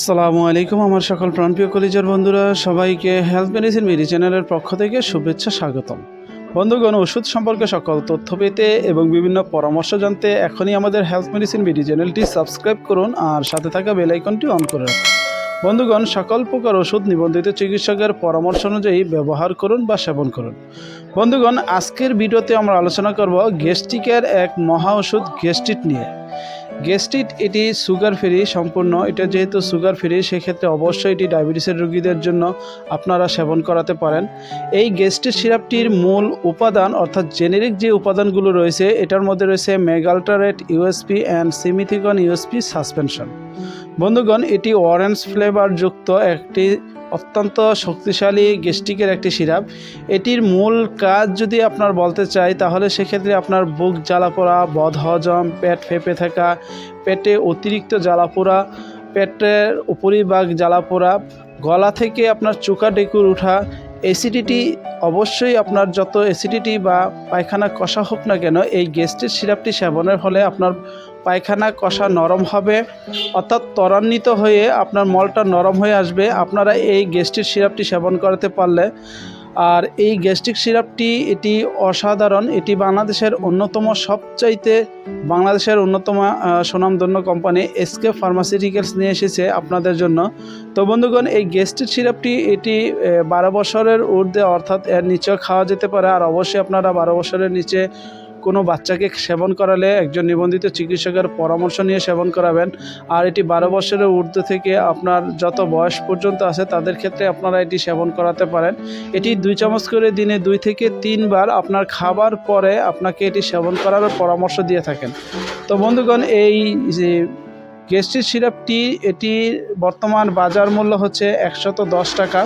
সালামু আলাইকুম আমার সকল প্রাণপ্রিয় কলেজের বন্ধুরা, সবাইকে হেলথ মেডিসিন মেডি চ্যানেলের পক্ষ থেকে শুভেচ্ছা স্বাগতম। বন্ধুগণ, ওষুধ সম্পর্কে সকল তথ্য পেতে এবং বিভিন্ন পরামর্শ জানতে এখনই আমাদের হেলথ মেডিসিন মেডি চ্যানেলটি সাবস্ক্রাইব করুন আর সাথে থাকা বেল আইকনটি অন করে রাখুন। বন্ধুগণ, সকল প্রকার ওষুধ নিবন্ধিত চিকিৎসকের পরামর্শ অনুযায়ী ব্যবহার করুন বা সেবন করুন। বন্ধুগণ, আজকের ভিডিওতে আমরা আলোচনা করব গ্যাস্ট্রিকের এক মহা ওষুধ গ্যাস্ট্রিট নিয়ে। গ্যাস্ট্রিট এটি সুগার ফ্রি সম্পূর্ণ। এটা যেহেতু সুগার ফ্রি, সেক্ষেত্রে অবশ্যই এটি ডায়াবেটিসের রোগীদের জন্য আপনারা সেবন করাতে পারেন। এই গ্যাস্ট্রিট সিরাপটির মূল উপাদান, অর্থাৎ জেনেরিক যে উপাদানগুলো রয়েছে, এটার মধ্যে রয়েছে magaldrate, USP and simethicone USP suspension. বন্ধুগণ, এটি অরেঞ্জ ফ্লেভার যুক্ত একটি অত্যন্ত শক্তিশালী গ্যাস্ট্রিকের একটি সিরাপ। এটির মূল কাজ যদি আপনার বলতে চাই, তাহলে সেক্ষেত্রে আপনার বুক জ্বালাপোড়া বদহজম পেট ফেঁপে থাকা, পেটে অতিরিক্ত জ্বালা জ্বালাপোড়া পেটের উপরিভাগ জ্বালা জ্বালাপোড়া গলা থেকে আপনার চোকা ডেকুর ওঠা অ্যাসিডিটি অবশ্যই আপনার যত অ্যাসিডিটি বা পায়খানা কষা হোক না কেন, এই গ্যাস্ট্রিক সিরাপটি সেবনের ফলে আপনার পায়খানা কষা নরম হবে। অর্থাৎ ত্বরান্বিত হয়ে আপনার মলটা নরম হয়ে আসবে। আপনারা এই গ্যাস্ট্রিক সিরাপটি সেবন করাতে পারলে। আর এই গ্যাস্ট্রিক সিরাপটি এটি অসাধারণ। এটি বাংলাদেশের অন্যতম সবচাইতে, বাংলাদেশের অন্যতম সুনামধন্য কোম্পানি এসকে ফার্মাসিউটিক্যালস নিয়ে এসেছে আপনাদের জন্য। তো বন্ধুগণ, এই গ্যাস্ট্রিক সিরাপটি এটি বারো বছরের ঊর্ধ্বে অর্থাৎ এর নিচেও খাওয়া যেতে পারে। আর অবশ্যই আপনারা বারো বছরের নিচে কোনো বাচ্চাকে সেবন করালে একজন নিবন্ধিত চিকিৎসকের পরামর্শ নিয়ে সেবন করাবেন। আর এটি বারো বছরের ঊর্ধ্ব থেকে আপনার যত বয়স পর্যন্ত আছে, তাদের ক্ষেত্রে আপনারা এটি সেবন করাতে পারেন। এটি দুই চামচ করে দিনে দুই থেকে তিনবার আপনার খাবার পরে আপনাকে এটি সেবন করার পরামর্শ দিয়ে থাকেন। তো বন্ধুগণ, এই যে গ্যাস্ট্রিক সিরাপটি এটির বর্তমান বাজার মূল্য হচ্ছে একশত দশ টাকা।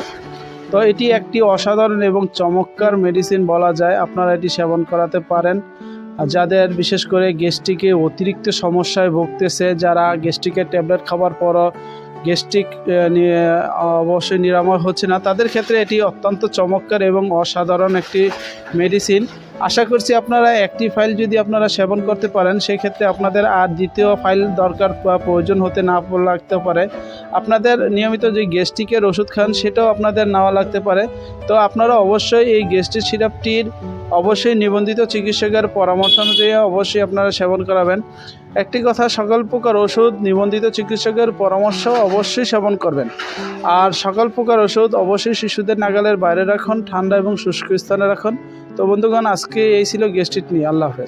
তো এটি একটি অসাধারণ এবং চমৎকার মেডিসিন বলা যায়। আপনারা এটি সেবন করাতে পারেন। যাদের বিশেষ করে গ্যাস্ট্রিকে অতিরিক্ত সমস্যায় ভুগতেছে, যারা গ্যাস্ট্রিকের ট্যাবলেট খাবার পরও গ্যাস্ট্রিক অবশ্যই নিরাময় হচ্ছে না, তাদের ক্ষেত্রে এটি অত্যন্ত চমৎকার এবং অসাধারণ একটি মেডিসিন আশা করছি আপনারা একটি ফাইল যদি আপনারা সেবন করতে পারেন সেই ক্ষেত্রে আপনাদের আর দ্বিতীয় ফাইল দরকার বা প্রয়োজন হতে না লাগতে পারে। আপনাদের নিয়মিত যে গ্যাস্ট্রিকের ওষুধ খান, সেটাও আপনাদের নেওয়া লাগতে পারে। তো আপনারা অবশ্যই এই গ্যাস্ট্রিক সিরাপটির অবশ্যই নিবন্ধিত চিকিৎসকের পরামর্শ অনুযায়ী অবশ্যই আপনারা সেবন করাবেন। একটি কথা, সকল প্রকার ওষুধ নিবন্ধিত চিকিৎসকের পরামর্শ অবশ্যই সেবন করবেন। আর সকল প্রকার ওষুধ অবশ্যই শিশুদের নাগালের বাইরে রাখুন, ঠান্ডা এবং শুষ্ক স্থানে রাখুন। তো বন্ধুগণ আজকে এই ছিল গেস্টিট নিয়ে। আল্লাহ হাফেজ।